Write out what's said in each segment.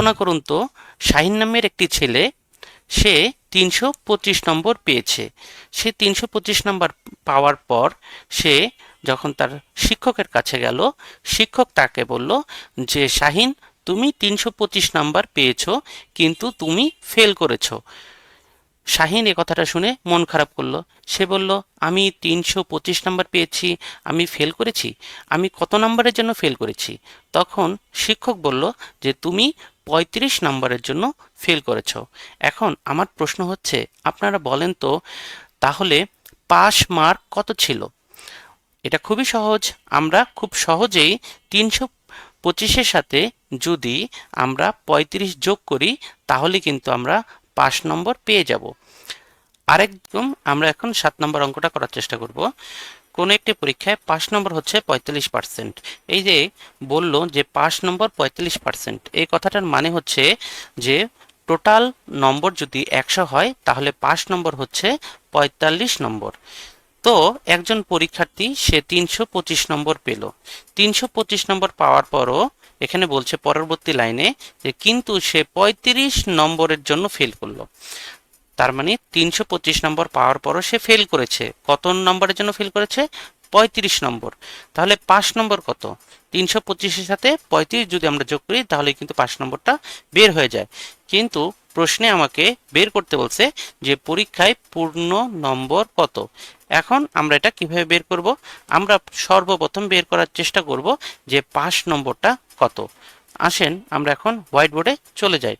কল্পনা করুন তো, শাহিন নামের একটি ছেলে, সে তিনশো পঁচিশ নম্বর পেয়েছে। সে তিনশো পঁচিশ নম্বর পাওয়ার পর সে যখন তার শিক্ষকের কাছে গেল, শিক্ষক তাকে বলল যে, শাহিন, তুমি তিনশো পঁচিশ নাম্বার পেয়েছ, কিন্তু তুমি ফেল করেছ। শাহিন এ কথাটা শুনে মন খারাপ করল। সে বলল, আমি তিনশো পঁচিশ নাম্বার পেয়েছি, আমি ফেল করেছি? আমি কত নাম্বারের জন্য ফেল করেছি? তখন শিক্ষক বলল যে, তুমি পঁয়ত্রিশ নম্বরের জন্য ফেল করেছ। এখন আমার প্রশ্ন হচ্ছে, আপনারা বলেন তো, তাহলে পাস মার্ক কত ছিল? এটা খুবই সহজ। আমরা খুব সহজেই তিনশো পঁচিশের সাথে যদি আমরা পঁয়ত্রিশ যোগ করি, তাহলে কিন্তু আমরা পাঁচ নম্বর পেয়ে যাব। আরেকদম আমরা এখন সাত নম্বর অঙ্কটা করার চেষ্টা করব। কোনো একটি পরীক্ষায় পাঁচ নম্বর হচ্ছে পঁয়তাল্লিশ পার্সেন্ট এই যে বলল যে পাঁচ নম্বর পঁয়তাল্লিশ পার্সেন্ট এই কথাটার মানে হচ্ছে যে টোটাল নম্বর যদি একশো হয়, তাহলে পাঁচ নম্বর হচ্ছে পঁয়তাল্লিশ নম্বর। তো একজন পরীক্ষার্থী, সে তিনশো পঁচিশ নম্বর পেল। তিনশো পঁচিশ নম্বর পাওয়ার পরও এখানে বলছে পরবর্তী লাইনে যে কিন্তু সে পঁয়ত্রিশ নম্বরের জন্য ফেল করল। তার মানে তিনশো পঁচিশ নম্বর পাওয়ার পরও সে ফেল করেছে। কত নম্বরের জন্য ফেল করেছে? পঁয়ত্রিশ নম্বর। তাহলে পাঁচ নম্বর কত? তিনশো পঁচিশের সাথে পঁয়ত্রিশ যদি আমরা যোগ করি তাহলে কিন্তু পাঁচ নম্বরটা বের হয়ে যায়। কিন্তু প্রশ্নে আমাকে বের করতে বলছে যে পরীক্ষায় পূর্ণ নম্বর কত? এখন আমরা এটা কীভাবে বের করব? আমরা সর্বপ্রথম বের করার চেষ্টা করব যে পাঁচ নম্বরটা কত। আসেন আমরা এখন হোয়াইট বোর্ডে চলে যাই।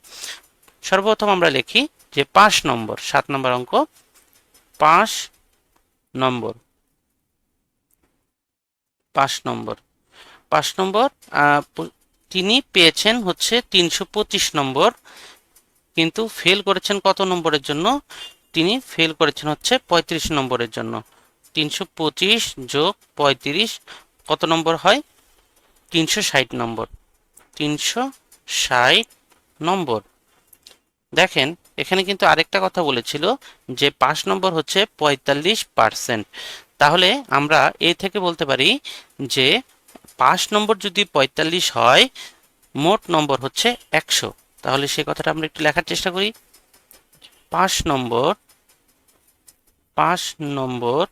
সর্বপ্রথম আমরা লিখি যে পাঁচ নম্বর, সাত নম্বর অঙ্ক, পাঁচ নম্বর। পাঁচ নম্বর। পাঁচ নম্বর তিনি পেয়েছেন হচ্ছে তিনশো পঁচিশ নম্বর, কিন্তু ফেল করেছেন কত নম্বরের জন্য? তিনি ফেল করেছেন হচ্ছে পঁয়ত্রিশ নম্বরের জন্য। তিনশো পঁচিশ যোগ পঁয়ত্রিশ, কত নম্বর হয়? তিনশো ষাট নম্বর। তিনশো ষাট নম্বর। দেখেন এখানে কিন্তু আরেকটা কথা বলেছিল যে পাঁচ নম্বর হচ্ছে পঁয়তাল্লিশ পার্সেন্ট। তাহলে আমরা এ থেকে বলতে পারি যে পাঁচ নম্বর যদি পঁয়তাল্লিশ হয়, মোট নম্বর হচ্ছে একশো। তাহলে সে কথাটা আমরা একটু লেখার চেষ্টা করি। পাঁচ নম্বর পাঁচ নম্বর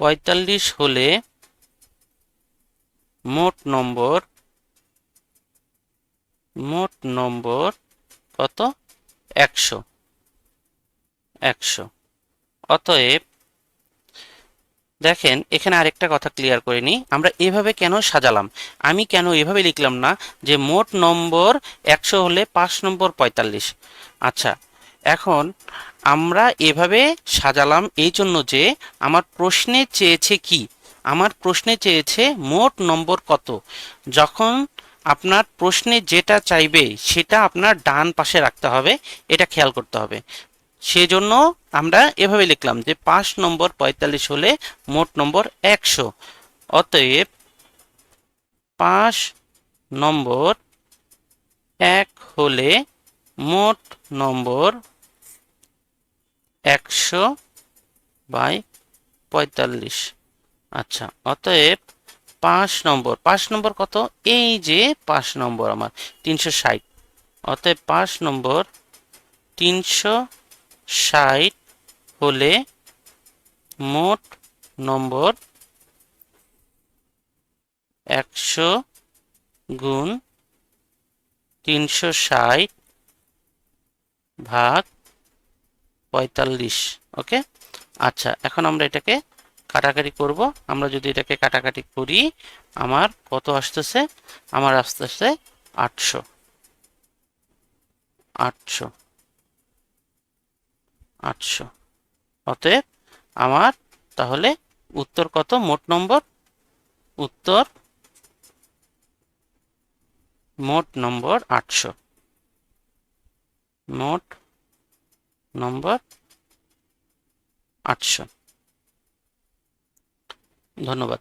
পঁয়তাল্লিশ হলে মোট নম্বর মোট নম্বর কত? একশো। একশো। অতএব, দেখেন, এখানে আরেকটা কথা ক্লিয়ার করে নিই। আমরা এভাবে কেন সাজালাম? আমি কেন এভাবে লিখলাম না যে মোট নম্বর একশো হলে পাঁচ নম্বর পঁয়তাল্লিশ? আচ্ছা এখন আমরা এভাবে সাজালাম এই জন্য যে আমার প্রশ্নে চেয়েছে কি? আমার প্রশ্নে চেয়েছে মোট নম্বর কত? যখন আপনার প্রশ্নে যেটা চাইবে সেটা আপনার ডান পাশে রাখতে হবে, এটা খেয়াল করতে হবে। সেজন্য আমরা এভাবে লিখলাম যে পাঁচ নম্বর পঁয়তাল্লিশ হলে মোট নম্বর একশো। অতএব পাঁচ নম্বর এক হলে মোট নম্বর একশো বাই পঁয়তাল্লিশ। আচ্ছা অতএব পাঁচ নম্বর পাঁচ নম্বর কত? এই যে পাঁচ নম্বর আমার, তিনশো ষাট। অতএব পাঁচ নম্বর তিনশো ষাট হলে মোট নম্বর একশো গুণ তিনশো ষাট ভাগ পঁয়তাল্লিশ, ওকে? আচ্ছা এখন আমরা এটাকে কাটাকাটি করব। আমরা যদি এটাকে কাটাকাটি করি, আমার কত আসতেছে? আমার আসতেছে আটশো। আটশো। আটশো। অতএব আমার তাহলে উত্তর কত? মোট নম্বর? উত্তর? মোট নম্বর আটশো। মোট নম্বর আটশো। ধন্যবাদ।